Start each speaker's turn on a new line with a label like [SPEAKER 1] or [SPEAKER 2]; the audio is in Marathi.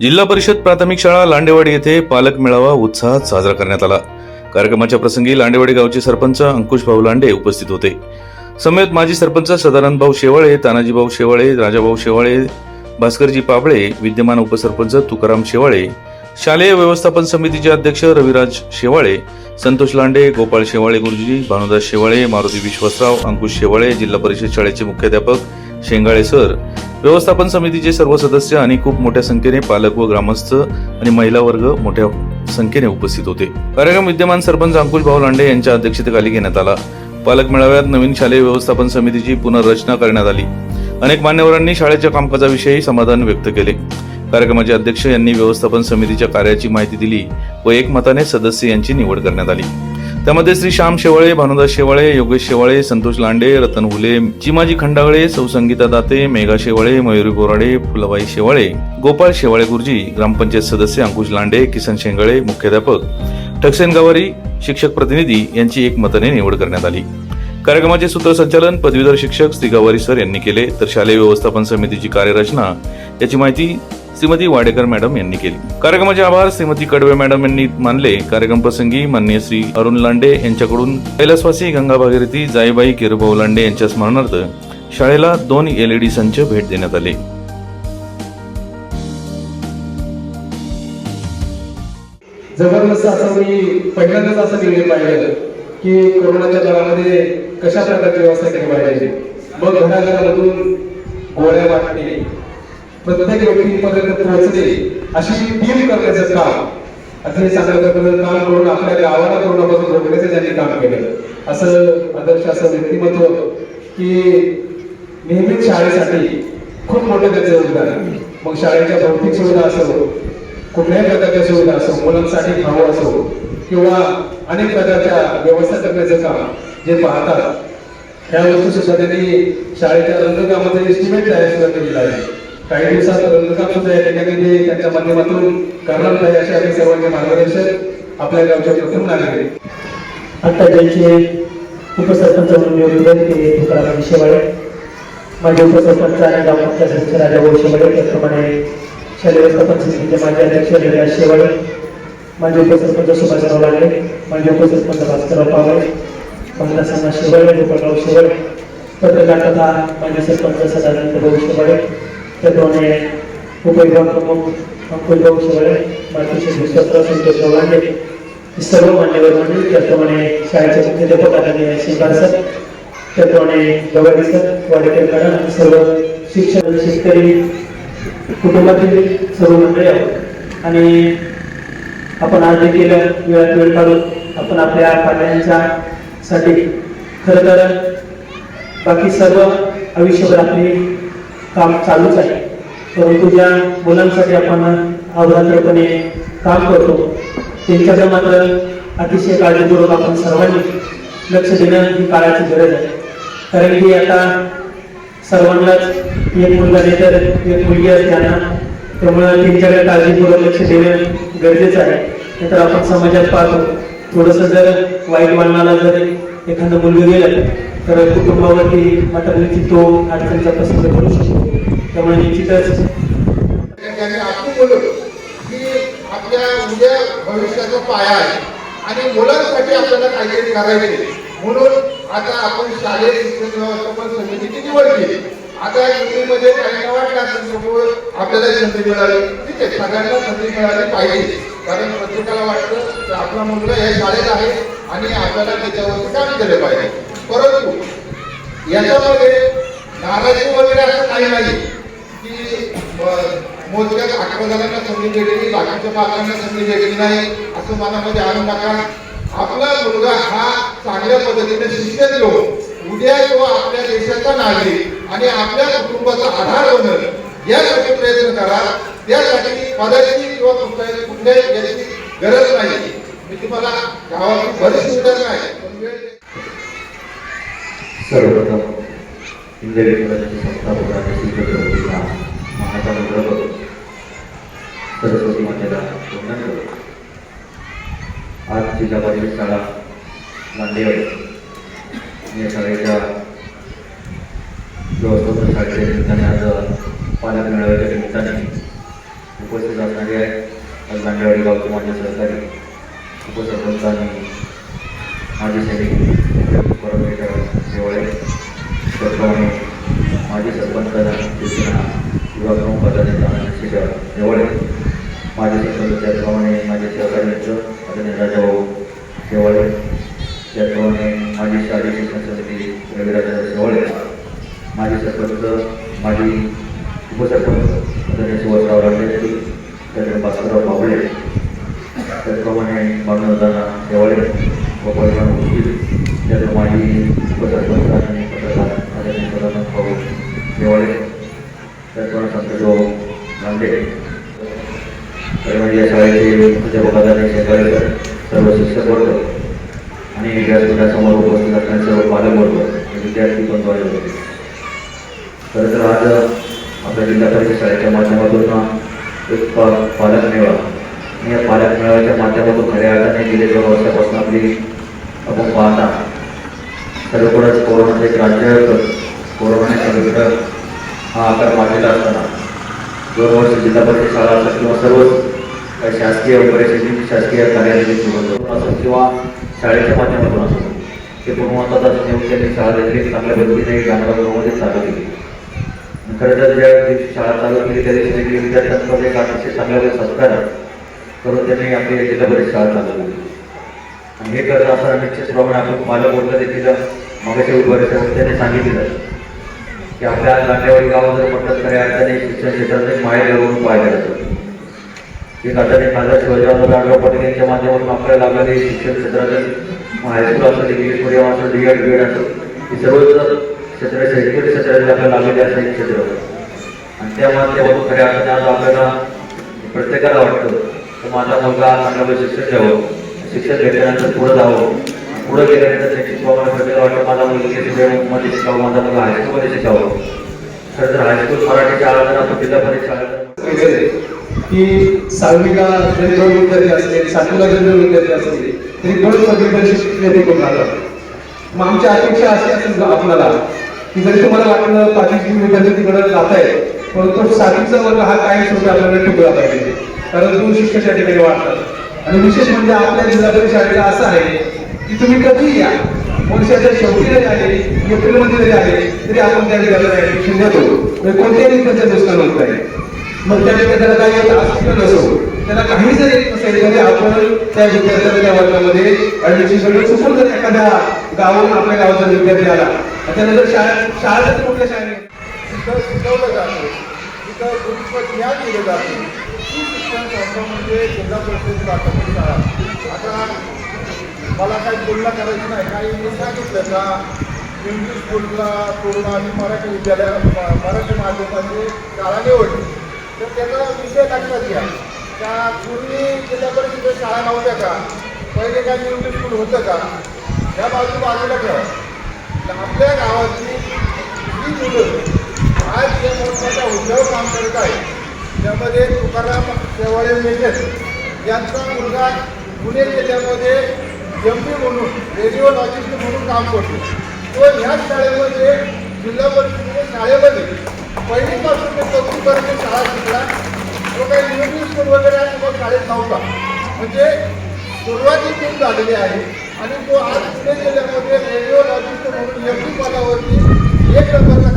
[SPEAKER 1] जिल्हा परिषद प्राथमिक शाळा लांडेवाडी येथे पालक मेळावा उत्साहात साजरा करण्यात आला. कार्यक्रमाच्या प्रसंगी लांडेवाडी गावचे सरपंच अंकुश भाऊ लांडे उपस्थित होते. समेत माजी सरपंच सदानंद भाऊ शेवाळे तानाजीभाऊ शेवाळे राजाभाऊ शेवाळे भास्करजी पाबळे विद्यमान उपसरपंच तुकाराम शेवाळे शालेय व्यवस्थापन समितीचे अध्यक्ष रविराज शेवाळे संतोष लांडे गोपाळ शेवाळे गुरुजी भानुदास शेवाळे मारुती विश्वासराव अंकुश शेवाळे जिल्हा परिषद शाळेचे मुख्याध्यापक शेंगाळे सर व्यवस्थापन समितीचे सर्व सदस्य आणि खूप मोठ्या संख्येने पालक व ग्रामस्थ आणि महिला वर्ग मोठ्या संख्येने उपस्थित होते. कार्यक्रम विद्यमान सरपंच अंकुश भाऊ लांडे यांच्या अध्यक्षतेखाली घेण्यात आला. पालक मेळाव्यात नवीन शालेय व्यवस्थापन समितीची पुनर्रचना करण्यात आली. अनेक मान्यवरांनी शाळेच्या कामकाजाविषयी समाधान व्यक्त केले. कार्यक्रमाचे अध्यक्ष यांनी व्यवस्थापन समितीच्या कार्याची माहिती दिली व एकमताने सदस्य यांची निवड करण्यात आली. त्यामध्ये श्री श्याम शेवाळे भानुदास शेवाळे योगेश शेवाळे संतोष लांडे रतन हुले चिमाजी खंडागळे सौसंगीता दाते मेघा शेवाळे मयुरी बोराडे फुलबाई शेवाळे गोपाळ शेवाळे गुरुजी ग्रामपंचायत सदस्य अंकुश लांडे किसन शेंगळे मुख्याध्यापक ठकसेन गावारी शिक्षक प्रतिनिधी यांची एकमताने निवड करण्यात आली. कार्यक्रमाचे सूत्रसंचालन पदवीधर शिक्षक श्री गावारी सर यांनी केले तर शालेय व्यवस्थापन समितीची कार्यरचना याची माहिती श्रीमती वाडेकर मॅडम यांनी केली. कार्यक्रमाचे आभार श्रीमती कडवे मॅडम यांनी मानले. कार्यक्रम प्रसंगी माननीय श्री अरुण लांडे यांच्याकडून कैलासवासी गंगा भागीरथी जाईबाई किरुभाऊ लांडे यांच्या स्मरणार्थ शाळेला दोन एलईडी संच भेट देण्यात आले.
[SPEAKER 2] जबरदस्त असं मी पहिल्यांदाच असं निर्णय पाहिलं की कोरोनाच्या काळामध्ये कशा प्रकारची व्यवस्था केली पाहिजे. मग घराघरामधून गोळ्या वाटणे प्रत्येक व्यक्तीपर्यंत पोहोचणे अशी टीम करण्याचं काम. अतिशय चांगल्या प्रकारचं काम करून आपल्या गावाला कोरोनापासून रोखण्याचं त्यांनी काम केलं. असं आदर्श असं व्यक्तिमत्व की नेहमीच शाळेसाठी खूप मोठं त्याचं योगदान आहे. मग शाळेच्या भौतिक सुविधा असो कुठल्याही प्रकारच्या सुविधा असो मुलांसाठी खाऊ असो किंवा अनेक प्रकारच्या व्यवस्था करण्याचं काम जे पाहतात ह्या वस्तू सुद्धा त्यांनी शाळेच्या रंगकामाचा एस्टिमेट तयार सुद्धा केलेला आहे. काही दिवसात रंगकामच सुद्धा या ठिकाणी ते त्यांच्या माध्यमातून करणार नाही असे आम्ही सर्वांचे मार्गदर्शक आपल्या गावच्या प्रथम नागरिक.
[SPEAKER 3] आता ज्यांचे उपसरपंच म्हणून निवडून ते तुकाराम शेवाळे. माझे उपसरपंच आणि ग्रामपंचायत सदस्य राजाभाऊ शेवाळे त्याचप्रमाणे शालेय व्यवस्थापन समितीचे माजी अध्यक्ष हरिराज शेवाळे. माझे उपसरपंच सुभाषराव लागले माझे उपसरपंच भास्करराव पावळे महिला शेवाळे गोपाळराव शेवाळे. पत्रकार तथा माझे सरपंच सदानंद भाऊ शेवाळे. त्याप्रमाणे उपविभाग प्रमुख अंकुल भाऊ शेवाळे मातृश्री विश्वासराव संतोषराव लांडे सर्व मान्यवर मंडळी त्याप्रमाणे शाळेचे मुख्याध्यापक आदरणीय शिंगार सर त्याप्रमाणे गवाडी सर वाडेकर मॅडम सर्व शिक्षण शेतकरी कुटुंबातील सर्व मंडळी आहोत. आणि आपण आज देखील वेळात वेळ काढून आपण आपल्या पाल्यांच्या साठी खरं तर बाकी सर्व आयुष्यभर आपले काम चालूच आहे. परंतु ज्या मुलांसाठी आपण अवरात्रपणे काम करतो त्यांच्याकडे मात्र अतिशय काळजीपूर्वक आपण सर्वांनी लक्ष देणं ही काळाची गरज आहे. कारण की आता सर्वांनाच एक मुलगा नाही तर एक मुलगी असते त्यांना. त्यामुळं त्यांच्याकडे काळजीपूर्वक लक्ष देणं गरजेचं आहे. नाहीतर आपण समाजात पाहतो थोडंसं जर वाईट वळणाला जर एखादं मुलगा गेलं तर कुटुंबावरती म्हातारीची तो अडचणीचा प्रसंग करू शकतो. त्यामुळे निश्चितच
[SPEAKER 4] की आपल्या उद्या भविष्याचा पाया आहे. आणि मुलांसाठी आपल्याला काहीतरी करायचे म्हणून आता आपण शालेय शिक्षण व्यवस्थापन समितीची निवड केली. आता युनिमध्ये काही वाटलं असेल आपल्याला संधी मिळाली. ठीक आहे सगळ्यांना संधी मिळाली पाहिजे. कारण प्रत्येकाला वाटतं की आपला मुलगा या शाळेत आहे आणि आपल्याला त्याच्यावरती काम केलं पाहिजे. परंतु याच्यामध्ये नाराजी वगैरे असं काही नाही की मोजक्या मोजक्यात संधी दिलेली बाकीच्या पालकांना संधी दिलेली नाही असं मनामध्ये आणू नका. आपला मुलगा हा चांगल्या पद्धतीने शिक्षण घेऊन उद्या तो आपल्या देशाचा नागरिक आणि आपल्या कुटुंबाचा आधार बनल यासाठी प्रयत्न करा. त्यासाठी पदाची किंवा कुठल्याही कुठल्याही गरज नाही. मी तुम्हाला गावाची बरीच सुद्धा नाही पण
[SPEAKER 5] सर्वप्रथम इंजिनिअरिंग कॉलेजचे संस्थापक आणि शिक्षकवर्गीचा सरस्वती मातेला वंदन करतो. आज जिल्हा परिषद शाळा लांडेवाडी या शाळेच्या व्यवस्थापन शाळेच्या निमित्ताने आज पालक मेळाव्याच्या निमित्ताने उपस्थित असणारे आज नांदेवाडी गावचे माझे सहकारी उपसरपंच आणि माजी सैनिक परमेश्वर शेवळे सत्वाने माजी सरपंच शिवसेना युवा प्रमुख पदाधिकारी शिखर शेवळे माजी सरपंच त्याचप्रमाणे माझे सहकारी मित्र आदरणीय राजाभाऊ शेवळे त्याचप्रमाणे माझी शालेय शिक्षण समिती रविराजा शेवळे माझे सरपंच माझी उपसरपंच आदरणीय सुभाषराव राठे त्यानंतर भास्करराव बाबळे त्याचप्रमाणे मानवदाना शेवाळे गोपाळराव उशीर त्यानंतर आणि पत्रकार भाऊ त्याचप्रमाणे संतोषभाऊ लांडे या शाळेचे अध्यापक शेतकरी सर्व शिक्षक वर्ग आणि व्यासपीठासमोर उपस्थित असणारे सर्व पालक वर्ग आणि विद्यार्थी बंधू होते खरं तर आज आपल्या जिल्हा परिषद शाळेच्या माध्यमातून एक पा पालक मेळावा आणि या पालक मेळाव्याच्या माध्यमातून खऱ्या अर्थाने गेले दोन वर्षापासून आपली आपण पाहता. खरोखरच कोरोनाचं एक राज्य होतं. कोरोनाने सगळीकडं हा आकार मागलेला असताना. दोन जिल्हा परिषद शाळा असतात किंवा सर्वच काही शासकीय परिषदेची शासकीय कार्यालय सुरू असो किंवा शाळेच्या माध्यमातून असो. ते पूर्णवतात असं नेऊन त्यांनी शाळा देखील चांगल्या पद्धतीने ग्रामरामध्ये चालू केली. खरं तर ज्या दिवशी शाळा चालू केली त्या दिवशी देखील विद्यार्थ्यांमध्ये एक अतिशय चांगल्या वेळेस सत्कार करून त्यांनी आपली जिल्हा परिषद शाळा चालू केली. हे करत असताना निश्चितप्रमाणे आपण पालक बोललं देखील मगाशी उद्वाराच्या त्यांनी सांगितलं की आपल्या लांडेवाडी गावात जर म्हटलं खऱ्या अर्थाने शिक्षण क्षेत्रात एक माहेर म्हणून पाहिलं जातं एक अर्थाने खासदार शिवाजीराव राघव पाटील यांच्या माध्यमातून आपल्याला लागलेले शिक्षण क्षेत्रातील हायस्कूल असेल इंग्लिश मिडियम असेल डी एड बी एड असेल हे सर्वच क्षेत्र शैक्षणिक क्षेत्रातील आपल्याला लागलेले असं एक क्षेत्र आणि त्या माध्यमातून खऱ्या अर्थाने आज आपल्याला प्रत्येकाला वाटतं तर माझा मुलगा चांगलं शिक्षण घ्यावं. शिक्षण घेतल्यानंतर पुढे जावं. पुढे गेल्यानंतर शैक्षणिक प्रमाणे प्रत्येकाला वाटतं माझा मुलगी मध्ये शिकावं माझा मुलगा हायस्कूलमध्ये शिकावं. खरं तर हायस्कूल मराठी शाळा जर आपण जिल्हा परिषद शाळा
[SPEAKER 2] की सहावीला जरी दोन विद्यार्थी असले सातवीला जरी विद्यार्थी असले तरी दोन पदवी शिक्षण करून राहतात मग आमची अपेक्षा अशी असेल आपल्याला की जरी तुम्हाला वाटलं पाचवी विद्यार्थी तिकडे जात आहे परंतु सातवीचा वर्ग हा काय स्वरूपी आपल्याला टिकला पाहिजे. कारण दोन शिक्षक त्या ठिकाणी वाटतात आणि विशेष म्हणजे आपल्या जिल्हा परिषद शाळेला असं आहे की तुम्ही कधीही या. वर्षाच्या शेवटी जरी आले एप्रिलमध्ये जरी आले तरी आपण त्या ठिकाणी ऍडमिशन देतो कोणत्याही विद्यार्थ्याचं नुकसान होत नाही. मग त्या विद्यार्थ्याला काही येत असलं नसो. त्याला काही जर येत नसेल तरी आपण त्या विद्यार्थ्याला त्या वर्गामध्ये ऍडमिशन करून चुकून जर एखाद्या गावाहून आपल्या गावाचा विद्यार्थी आला त्यानंतर शाळा शाळा कुठल्या शाळेत
[SPEAKER 4] शिकवलं तिथं गुरुत्व ज्ञान दिलं जाते. ही शिक्षण संस्था म्हणजे जिल्हा परिषद प्राथमिक शाळा. आता मला काही तुलना करायची नाही. काही मी सांगितलं का इंग्लिश स्कूलला सोडून आम्ही मराठी विद्यालया म- मराठी माध्यमाची शाळा निवडली. तर त्याचा विषय लक्षात घ्या. त्या पूर्वी जिल्हा परिषद शाळा नव्हत्या का? पहिले काही इंग्लिश स्कूल होतं का? या बाजू बाजूला ठेवा आपल्या गावातली ही मुलं आज जे मोठमोठ्या उद्योग काम करत आहे त्यामध्ये तुकाराम शेवाळे मेजर यांचा मुलगा पुणे जिल्ह्यामध्ये एम पी म्हणून रेडिओलॉजिस्ट म्हणून काम करतो. तो ह्याच शाळेमध्ये जिल्हा परिषदेच्या म्हणजे शाळेमध्ये पहिलीपासून ते चौथीपर्यंत शाळा शिकला. तो काही इंग्लिश स्कूल वगैरे आहे तो शाळेत नव्हता. म्हणजे सुरुवातीतून झालेली आहे. आणि तो आज पुणे जिल्ह्यामध्ये रेडिओलॉजिस्ट म्हणून एम पी पदावरती एक नंबरचं